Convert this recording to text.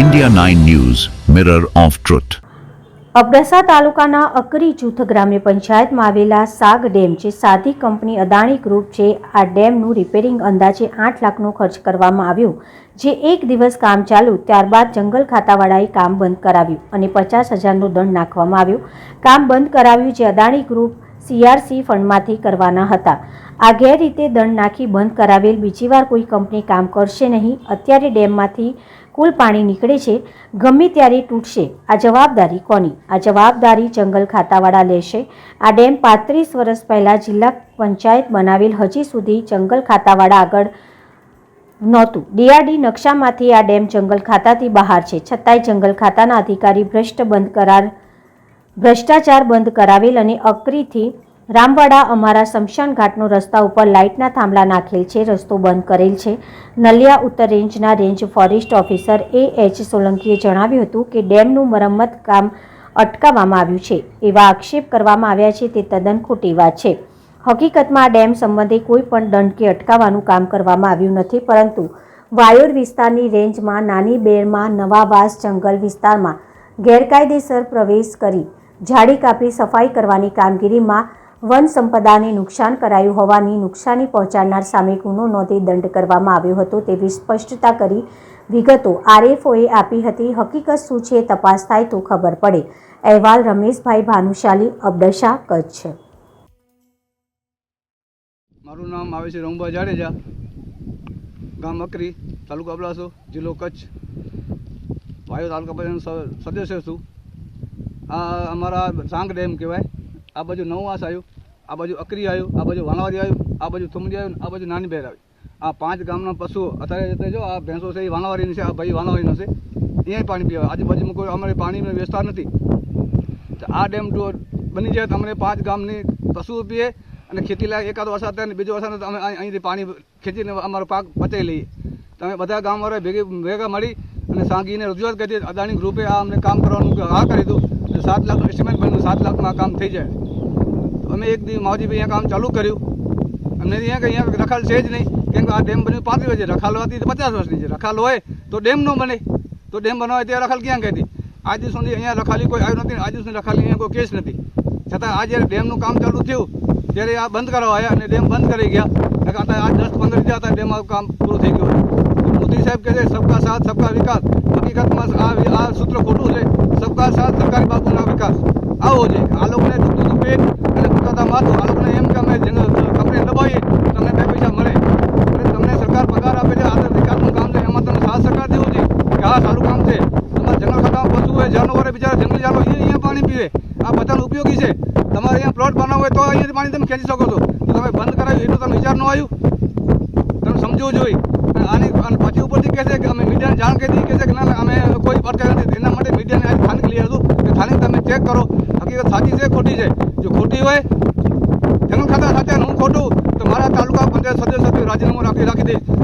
India 9 News, Mirror of Truth. Abdasa તાલુકાના અકરી જૂથ ગ્રામ્ય પંચાયતમાં આવેલા સાગ ડેમ જે સાધી કંપની અદાણી ગ્રુપ છે. આ ડેમનું રિપેરિંગ અંદાજે આઠ લાખનો ખર્ચ કરવામાં આવ્યો. જે એક દિવસ કામ ચાલ્યું ત્યારબાદ જંગલ ખાતાવાળાએ કામ બંધ કરાવ્યું અને પચાસ હજારનો દંડ નાખવામાં આવ્યો. કામ બંધ કરાવ્યું જે અદાણી ગ્રુપ સીઆરસી ફંડમાંથી કરવાના હતા. આ ગેરરીતે દંડ નાખી બંધ કરાવેલ બીજી વાર કોઈ કંપની કામ કરશે નહીં. અત્યારે ડેમમાંથી કુલ પાણી નીકળે છે, ગમે ત્યારે તૂટશે. આ જવાબદારી કોની? આ જવાબદારી જંગલ ખાતાવાળા લેશે. આ ડેમ પાંત્રીસ વર્ષ પહેલાં જિલ્લા પંચાયત બનાવેલ હજી સુધી જંગલ ખાતાવાળા આગળ નહોતું. ડીઆરડી નકશામાંથી આ ડેમ જંગલ ખાતાથી બહાર છે. છતાંય જંગલ ખાતાના અધિકારી ભ્રષ્ટ બંધ કરાર, ભ્રષ્ટાચાર બંધ કરાવેલ અને અકરીથી રામવાડા અમારા શમશાન ઘાટનો રસ્તા ઉપર લાઇટના થાંભલા નાખેલ છે. રસ્તો બંધ કરેલ છે. નલિયા ઉત્તર રેન્જના range forest officer A H સોલંકીએ જણાવ્યું હતું કે ડેમનું મરમ્મત કામ અટકાવવામાં આવ્યું છે. એવા આક્ષેપ કરવામાં આવ્યા છે તે તદ્દન ખોટી વાત છે. હકીકતમાં આ ડેમ સંબંધે કોઈ પણ દંડ કે અટકાવવાનું કામ કરવામાં આવ્યું નથી, પરંતુ વાયોર વિસ્તારની રેન્જમાં, નાની બેરમાં નવાવાસ જંગલ વિસ્તારમાં ગેરકાયદેસર પ્રવેશ કરી, ઝાડી કાપી સફાઈ કરવાની કામગીરીમાં વન સંપદાને નુકસાન કરાયું હોવાની નુકસાની પહોંચાડનાર સામે ગુનો નોંધી દંડ કરવામાં આવ્યો હતો તેવી સ્પષ્ટતા કરી વિગતો આરએફઓએ આપી હતી. હકીકત શું છે તપાસ થાય તો ખબર પડે. અહેવાલ રમેશભાઈ ભાનુશાલી અબડશા કચ્છ. મારું નામ આવે છે રમભા જાડેજા, ગામ અકરી, તાલુકો અબડાસો, જિલ્લો કચ્છ. વાયુ તાલુકા પંચાયત સદસ્ય છું. આ અમારા સાંગ ડેમ કહેવાય. આ બાજુ નવવાસ આવ્યું, આ બાજુ અકરી આવ્યું, આ બાજુ વાણવારી આવ્યું, આ બાજુ થુમડી આવ્યું, આ બાજુ નાની બેર આવી. આ પાંચ ગામના પશુઓ અત્યારે જો આ ભેંસો છે એ વાણાવાડીની છે, આ ભાઈ વાણાવાડીનો છે. અહીંયા પાણી પીવા. આજુબાજુમાં કોઈ અમારે પાણીનો વ્યવસ્થા નથી. આ ડેમ જો બની જાય તો અમને પાંચ ગામની પશુઓ પીએ અને ખેતી લાયક એકાદ વરસાદ થાય ને બીજો વરસાદ અમે અહીં- અહીંથી પાણી ખેંચીને અમારો પાક બચાવી લઈએ. તમે બધા ગામવાળા ભેગી ભેગા મળી અને સાંગીને રજૂઆત કરી. અદાણી ગ્રુપે આ અમને કામ કરવાનું હા કરી દીધું. સાત લાખ એસ્ટિમેટ બન્યું સાત લાખમાં કામ થઈ જાય. તો અમે એક દિવસ માવજીભાઈ અહીંયા કામ ચાલુ કર્યું. અમને અહીંયા કે અહીંયા રખાલ છે જ નહીં. કેમ કે આ ડેમ બન્યું પાંત્રીસ વર્ષે રખાલ હતી પચાસ વર્ષની છે. રખાલ હોય તો ડેમ ન બને. તો ડેમ બનાવે ત્યાં રખાલ ક્યાં કહેતી આજ દિવસ સુધી અહીંયા રખાલી કોઈ આવ્યું નથી આજ દિવસ રખાલી અહીંયા કોઈ કેસ નથી. છતાં આ જ્યારે ડેમનું કામ ચાલુ થયું, ત્યારે આ બંધ કરાવવા આવ્યા અને ડેમ બંધ કરી ગયા. નકર આ આ દસ પંદર દિવસ હતા ડેમ કામ પૂરું થઈ ગયું. સાહેબ કહે છે, સબકા સાથ, સબકા વિકાસ. હકીકતમાં આ આ સૂત્ર ખોટું છે. સબકા સાથ સરકારી બાબુના વિકાસ. આવો છે. આ લોકોને દુખતું પેટ અને દુખાતા માથું. આ લોકોને એમ કે અમે કંપની દબાવીએ, તમને બે પૈસા મળે. અને તમને સરકાર પગાર આપે છે, આ વિકાસનું કામ છે. એમાં તમને સાથ સરકાર દેવું છે કે આ સારું કામ છે. તમારા જંગલ ખાતામાં પશુ હોય, જાનવરો બિચારા જંગલી જાનવર એ અહીંયા પાણી પીવે. આ બધાનો ઉપયોગી છે. તમારે અહીંયા પ્લોટ બનાવવો હોય તો અહીંયાથી પાણી તમે ખેંચી શકો છો. તમે બંધ કરાવ્યું એટલું તમે વિચાર ન આવ્યું. તમે સમજવું જોઈએ. અને આની ઉપરથી કહે છે કે અમે મીડિયાને જાણ કરી કહે છે કે ના અમે કોઈ અટકાય નથી. એના માટે મીડિયાને આજે સ્થાનિક લઈ હતું. કે સ્થાનિક તમે ચેક કરો. હકીકત સાચી છે ખોટી છે? જો ખોટી હોય જંગલ ખાતા સાથે હું ખોટું, તો મારા તાલુકા પંચાયત સદસ્ય રાજીનામું રાખી રાખી દઈશ.